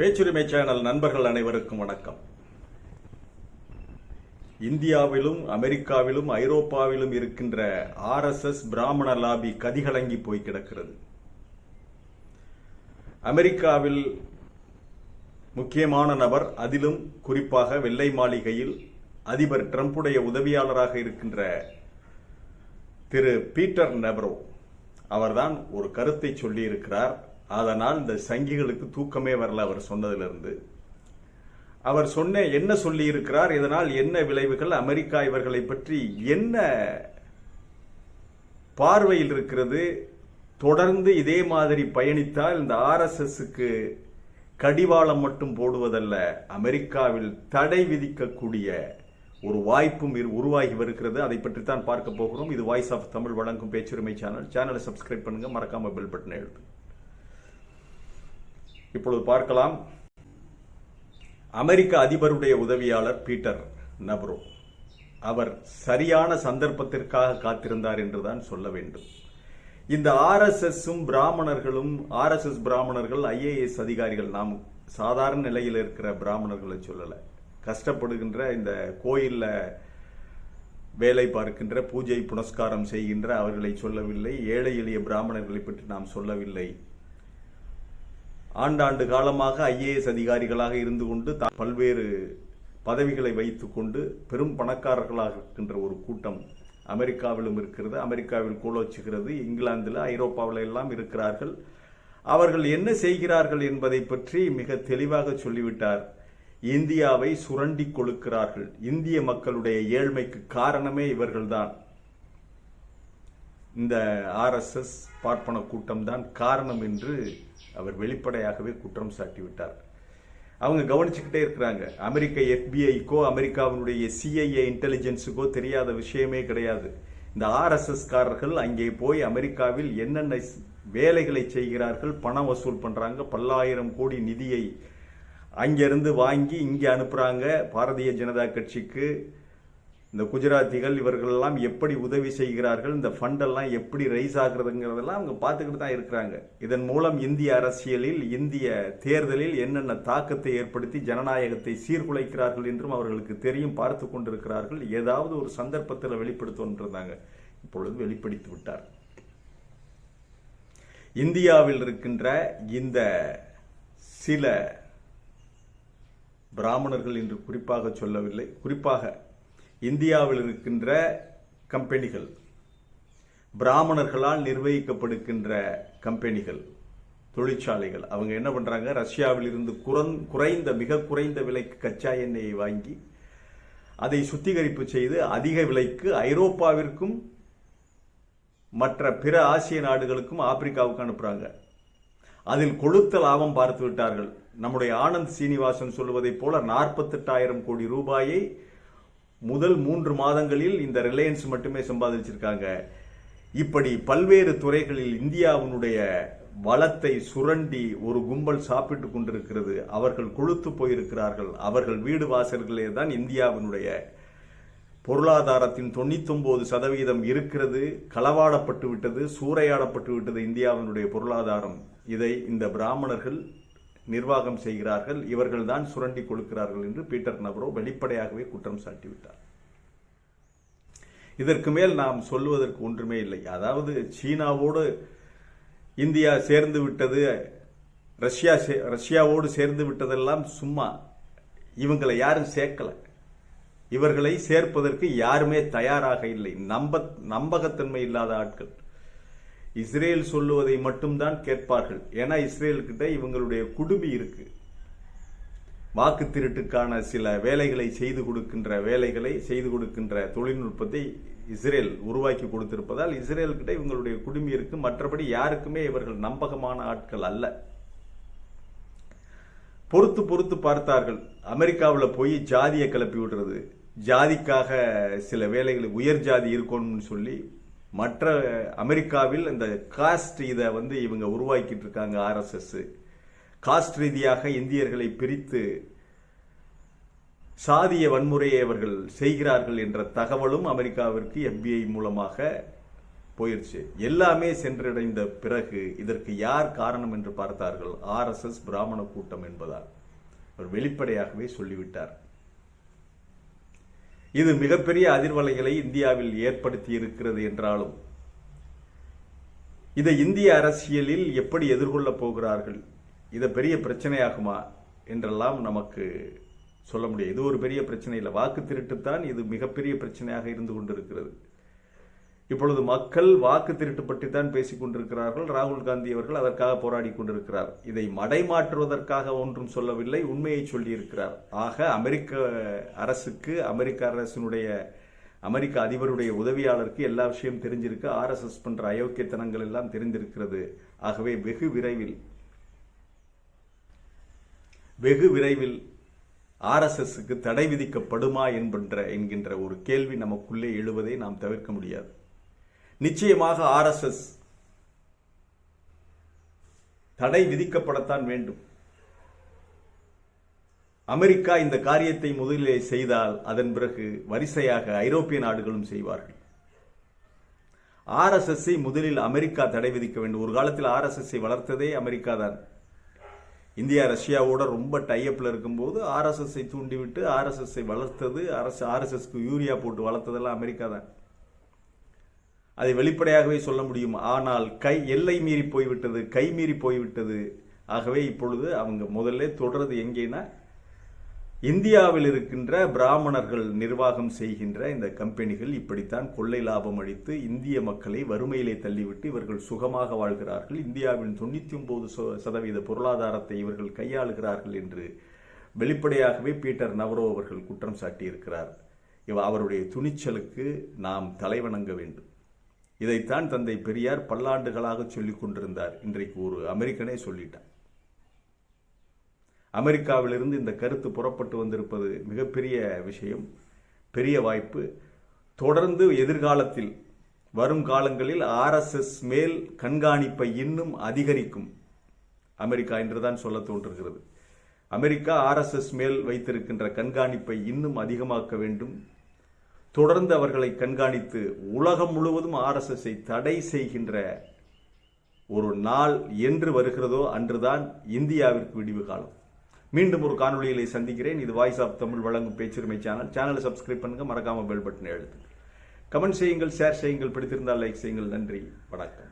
பேச்சுரிமை channel நண்பர்கள் அனைவருக்கும் வணக்கம். இந்தியாவிலும் அமெரிக்காவிலும் ஐரோப்பாவிலும் இருக்கின்ற ஆர்எஸ்எஸ் பிராமண லாபி கதிகலங்கி போய் கிடக்கிறது. அமெரிக்காவில் முக்கியமான நபர் அதிலும் குறிப்பாக வெள்ளை மாளிகையில் அதிபர் ட்ரம்புடைய உதவியாளராக இருக்கின்ற திரு பீட்டர் நெப்ரோ அவர்தான் ஒரு கருத்தை சொல்லியிருக்கிறார். அதனால் இந்த சங்கிகளுக்கு தூக்கமே வரல அவர் சொன்னதிலிருந்து. அவர் சொன்ன என்ன சொல்லியிருக்கிறார்? இதனால் என்ன விளைவுகள்? அமெரிக்கா இவர்களை பற்றி என்ன பார்வையில் இருக்கிறது? தொடர்ந்து இதே மாதிரி பயணித்தால் இந்த ஆர்எஸ்எஸ்க்கு கடிவாளம் மட்டும் போடுவதல்ல அமெரிக்காவில் தடை விதிக்கக்கூடிய ஒரு வாய்ப்பும் உருவாகி வருகிறது. அதை பற்றி தான் பார்க்க போகிறோம். இது வாய்ஸ் ஆஃப் தமிழ் வழங்கும் பேச்சுரிமை சேனல் சேனலை சப்ஸ்கிரைப் பண்ணுங்க. மறக்காம பெல் பட்டனை எழுத்து இப்பொழுது பார்க்கலாம். அமெரிக்க அதிபருடைய உதவியாளர் பீட்டர் நப்ரோ அவர் சரியான சந்தர்ப்பத்திற்காக காத்திருந்தார் என்றுதான் சொல்ல வேண்டும். இந்த ஆர்எஸ்எஸும் பிராமணர்களும் ஆர்எஸ்எஸ் பிராமணர்கள் ஐஏஎஸ் அதிகாரிகள் நாம் சாதாரண நிலையில் இருக்கிற பிராமணர்களை சொல்லலை. கஷ்டப்படுகின்ற இந்த கோயிலில் வேலை பார்க்கின்ற பூஜை புனஸ்காரம் செய்கின்ற அவர்களை சொல்லவில்லை. ஏழை எளிய பிராமணர்களை பற்றி நாம் சொல்லவில்லை. ஆண்டாண்டு காலமாக ஐஏஎஸ் அதிகாரிகளாக இருந்து கொண்டு தா- பல்வேறு பதவிகளை வைத்துக்கொண்டு பெரும் பணக்காரர்களாக இருக்கின்ற ஒரு கூட்டம் அமெரிக்காவிலும் இருக்கிறது. அமெரிக்காவில் கூலோச்சுகிறது. இங்கிலாந்தில் ஐரோப்பாவில் எல்லாம் இருக்கிறார்கள். அவர்கள் என்ன செய்கிறார்கள் என்பதை பற்றி மிக தெளிவாக சொல்லிவிட்டார். இந்தியாவை சுரண்டி கொழுக்கிறார்கள் இந்திய மக்களுடைய ஏழ்மைக்கு காரணமே இவர்கள்தான். இந்த ஆர்எஸ்எஸ் பார்ப்பன கூட்டம் தான் காரணம் என்று அவர் வெளிப்படையாகவே குற்றம் சாட்டிவிட்டார். அவங்க கவனிச்சுக்கிட்டே இருக்கிறாங்க. அமெரிக்க எஃபிஐக்கோ அமெரிக்காவினுடைய சிஐஏ இன்டெலிஜென்ஸுக்கோ தெரியாத விஷயமே கிடையாது. இந்த ஆர்எஸ்எஸ் காரர்கள் அங்கே போய் அமெரிக்காவில் என்னென்ன வேலைகளை செய்கிறார்கள் பணம் வசூல் பண்ணுறாங்க பல்லாயிரம் கோடி நிதியை அங்கிருந்து வாங்கி இங்கே அனுப்புகிறாங்க பாரதிய ஜனதா கட்சிக்கு இந்த குஜராத்திகள் இவர்களெல்லாம் எப்படி உதவி செய்கிறார்கள் இந்த ஃபண்டெல்லாம் எப்படி ரைஸ் ஆகுறதுங்கிறதெல்லாம் அவங்க பார்த்துக்கிட்டு தான் இருக்கிறாங்க. இதன் மூலம் இந்திய அரசியலில் இந்திய தேர்தலில் என்னென்ன தாக்கத்தை ஏற்படுத்தி ஜனநாயகத்தை சீர்குலைக்கிறார்கள் என்றும் அவர்களுக்கு தெரியும் பார்த்து கொண்டிருக்கிறார்கள். ஏதாவது ஒரு சந்தர்ப்பத்தில் வெளிப்படுத்தோன்றிருந்தாங்க. இப்பொழுது வெளிப்படுத்தி விட்டார். இந்தியாவில் இருக்கின்ற இந்த சில பிராமணர்கள் என்று குறிப்பாக சொல்லவில்லை. குறிப்பாக இந்தியாவில் இருக்கின்ற கம்பெனிகள் பிராமணர்களால் நிர்வகிக்கப்படுகின்ற கம்பெனிகள் தொழிற்சாலைகள். அவங்க என்ன பண்ணுறாங்க ரஷ்யாவில் இருந்து குறந்- குறைந்த மிக குறைந்த விலைக்கு கச்சா எண்ணெயை வாங்கி அதை சுத்திகரிப்பு செய்து அதிக விலைக்கு ஐரோப்பாவிற்கும் மற்ற பிற ஆசிய நாடுகளுக்கும் ஆப்பிரிக்காவுக்கு அனுப்புகிறாங்க அதில் கொழுத்த லாபம் பார்த்து விட்டார்கள். நம்முடைய ஆனந்த் சீனிவாசன் சொல்வதைப் போல நாற்பத்தெட்டாயிரம் கோடி ரூபாயை முதல் மூன்று மாதங்களில் இந்த ரிலையன்ஸ் மட்டுமே சம்பாதிச்சிருக்காங்க. இப்படி பல்வேறு துறைகளில் இந்தியாவினுடைய வளத்தை சுரண்டி ஒரு கும்பல் சாப்பிட்டு கொண்டிருக்கிறது. அவர்கள் கொழுத்து போயிருக்கிறார்கள். அவர்கள் வீடு வாசல்களே தான் இந்தியாவினுடைய பொருளாதாரத்தின் தொண்ணூத்தொம்பது சதவீதம் இருக்கிறது. களவாடப்பட்டு விட்டது சூறையாடப்பட்டு விட்டது இந்தியாவினுடைய பொருளாதாரம். இதை இந்த பிராமணர்கள் நிர்வாகம் செய்கிறார்கள் இவர்கள் தான் சுரண்டி கொடுக்கிறார்கள் என்று பீட்டர் நபரோ வெளிப்படையாகவே குற்றம் சாட்டிவிட்டார். இதற்கு மேல் நாம் சொல்லுவதற்கு ஒன்றுமே இல்லை. அதாவது சீனாவோடு இந்தியா சேர்ந்து விட்டது ரஷ்யா சே- ரஷ்யாவோடு சேர்ந்து விட்டதெல்லாம் சும்மா இவங்களை யாரும் சேர்க்கலை. இவர்களை சேர்ப்பதற்கு யாருமே தயாராக இல்லை. நம்ப நம்பகத்தன்மை இல்லாத ஆட்கள். இஸ்ரேல் சொல்லுவதை மட்டும்தான் கேட்பார்கள். ஏன்னா இஸ்ரேல்கிட்ட இவங்களுடைய குடுமி இருக்கு. வாக்கு திருட்டுக்கான சில வேலைகளை செய்து கொடுக்கின்ற வேலைகளை செய்து கொடுக்கின்ற தொழில்நுட்பத்தை இஸ்ரேல் உருவாக்கி கொடுத்திருப்பதால் இஸ்ரேல்கிட்ட இவங்களுடைய குடுமி இருக்கு. மற்றபடி யாருக்குமே இவர்கள் நம்பகமான ஆட்கள் அல்ல. பொறுத்து பொறுத்து பார்த்தார்கள். அமெரிக்காவில் போய் ஜாதியை கிளப்பி விடுறது. ஜாதிக்காக சில வேலைகளை உயர் ஜாதி இருக்கணும்னு சொல்லி மற்ற அமெரிக்காவில் இந்த காஸ்ட் இதை வந்து இவங்க உருவாக்கிட்டு இருக்காங்க ஆர்எஸ்எஸ். காஸ்ட் ரீதியாக இந்தியர்களை பிரித்து சாதிய வன்முறையை அவர்கள் செய்கிறார்கள் என்ற தகவலும் அமெரிக்காவிற்கு எஃபிஐ மூலமாக போயிருச்சு. எல்லாமே சென்றடைந்த பிறகு இதற்கு யார் காரணம் என்று பார்த்தார்கள். ஆர்எஸ்எஸ் பிராமண கூட்டம் என்பதால். அவர் வெளிப்படையாகவே சொல்லிவிட்டார். இது மிகப்பெரிய அதிர்வலைகளை இந்தியாவில் ஏற்படுத்தி இருக்கிறது என்றாலும் இதை இந்திய அரசியலில் எப்படி எதிர்கொள்ளப் போகிறார்கள் இதை பெரிய பிரச்சனையாகுமா என்றெல்லாம் நமக்கு சொல்ல முடியாது. இது ஒரு பெரிய பிரச்சனை இல்லை வாக்கு திருட்டுத்தான் இது மிகப்பெரிய பிரச்சனையாக இருந்து கொண்டிருக்கிறது. இப்பொழுது மக்கள் வாக்கு திருட்டு பற்றி தான் பேசிக் கொண்டிருக்கிறார்கள். ராகுல் காந்தி அவர்கள் அதற்காக போராடி கொண்டிருக்கிறார். இதை மடைமாற்றுவதற்காக ஒன்றும் சொல்லவில்லை உண்மையை சொல்லியிருக்கிறார். ஆக அமெரிக்க அரசுக்கு அமெரிக்க அரசினுடைய அமெரிக்க அதிபருடைய உதவியாளருக்கு எல்லா விஷயம் தெரிஞ்சிருக்கு. ஆர்எஸ்எஸ் பண்ற அயோக்கியத்தனங்கள் எல்லாம் தெரிந்திருக்கிறது. ஆகவே வெகு விரைவில் வெகு விரைவில் ஆர்எஸ்எஸ்க்கு தடை விதிக்கப்படுமா என்கின்ற என்கின்ற ஒரு கேள்வி நமக்குள்ளே எழுவதை நாம் தவிர்க்க முடியாது. நிச்சயமாக ஆர்எஸ்எஸ் தடை விதிக்கப்படத்தான் வேண்டும். அமெரிக்கா இந்த காரியத்தை முதலிலே செய்தால் அதன் பிறகு வரிசையாக ஐரோப்பிய நாடுகளும் செய்வார்கள். ஆர்எஸ்எஸ்ஐ முதலில் அமெரிக்கா தடை விதிக்க வேண்டும். ஒரு காலத்தில் ஆர்எஸ்எஸ்ஐ வளர்த்ததே அமெரிக்கா தான். இந்தியா ரஷ்யாவோட ரொம்ப டைஅப்ல இருக்கும்போது ஆர்எஸ்எஸ்ஐ தூண்டிவிட்டு ஆர்எஸ்எஸ்ஐ வளர்த்தது அரசு ஆர்எஸ்எஸ்க்கு யூரியா போட்டு வளர்த்ததெல்லாம் அமெரிக்கா தான். அதை வெளிப்படையாகவே சொல்ல முடியும். ஆனால் கை எல்லை மீறி போய்விட்டது கை மீறி போய்விட்டது. ஆகவே இப்பொழுது அவங்க முதல்ல தொடர்றது எங்கேனா இந்தியாவில் இருக்கின்ற பிராமணர்கள் நிர்வாகம் செய்கின்ற இந்த கம்பெனிகள் இப்படித்தான் கொள்ளை லாபம் அளித்து இந்திய மக்களை வறுமையிலே தள்ளிவிட்டு இவர்கள் சுகமாக வாழ்கிறார்கள். இந்தியாவின் தொண்ணூற்றி ஒன்பது சதவீத பொருளாதாரத்தை இவர்கள் கையாளுகிறார்கள் என்று வெளிப்படையாகவே பீட்டர் நவரோ அவர்கள் குற்றம் சாட்டியிருக்கிறார். இவ அவருடைய துணிச்சலுக்கு நாம் தலைவணங்க வேண்டும். இதைத்தான் தந்தை பெரியார் பல்லாண்டுகளாக சொல்லிக் கொண்டிருந்தார். இன்றைக்கு ஒரு அமெரிக்கனே சொல்லிட்டான். அமெரிக்காவிலிருந்து இந்த கருத்து புறப்பட்டு வந்திருப்பது மிகப்பெரிய விஷயம் பெரிய வாய்ப்பு. தொடர்ந்து எதிர்காலத்தில் வரும் காலங்களில் ஆர்எஸ்எஸ் மேல் கண்காணிப்பை இன்னும் அதிகரிக்கும். அமெரிக்கா என்றுதான் சொல்ல தோன்றுகிறது. அமெரிக்கா ஆர்எஸ்எஸ் மேல் வைத்திருக்கின்ற கண்காணிப்பை இன்னும் அதிகமாக்க வேண்டும். தொடர்ந்து அவர்களை கண்காணித்து உலகம் முழுவதும் ஆர்எஸ்எஸ்ஐ தடை செய்கின்ற ஒரு நாள் என்று வருகிறதோ அன்றுதான் இந்தியாவிற்கு விடிவு காலம். மீண்டும் ஒரு காணொலிகளை சந்திக்கிறேன். இது வாய்ஸ் ஆஃப் தமிழ் வழங்கும் பேச்சுரிமை சேனல் சேனலை சப்ஸ்கிரைப் பண்ணுங்க. மறக்காம பெல் பட்டனை எழுத்து கமெண்ட் செய்யுங்கள் ஷேர் செய்யுங்கள் பிடித்திருந்தால் லைக் செய்யுங்கள். நன்றி. வணக்கம்.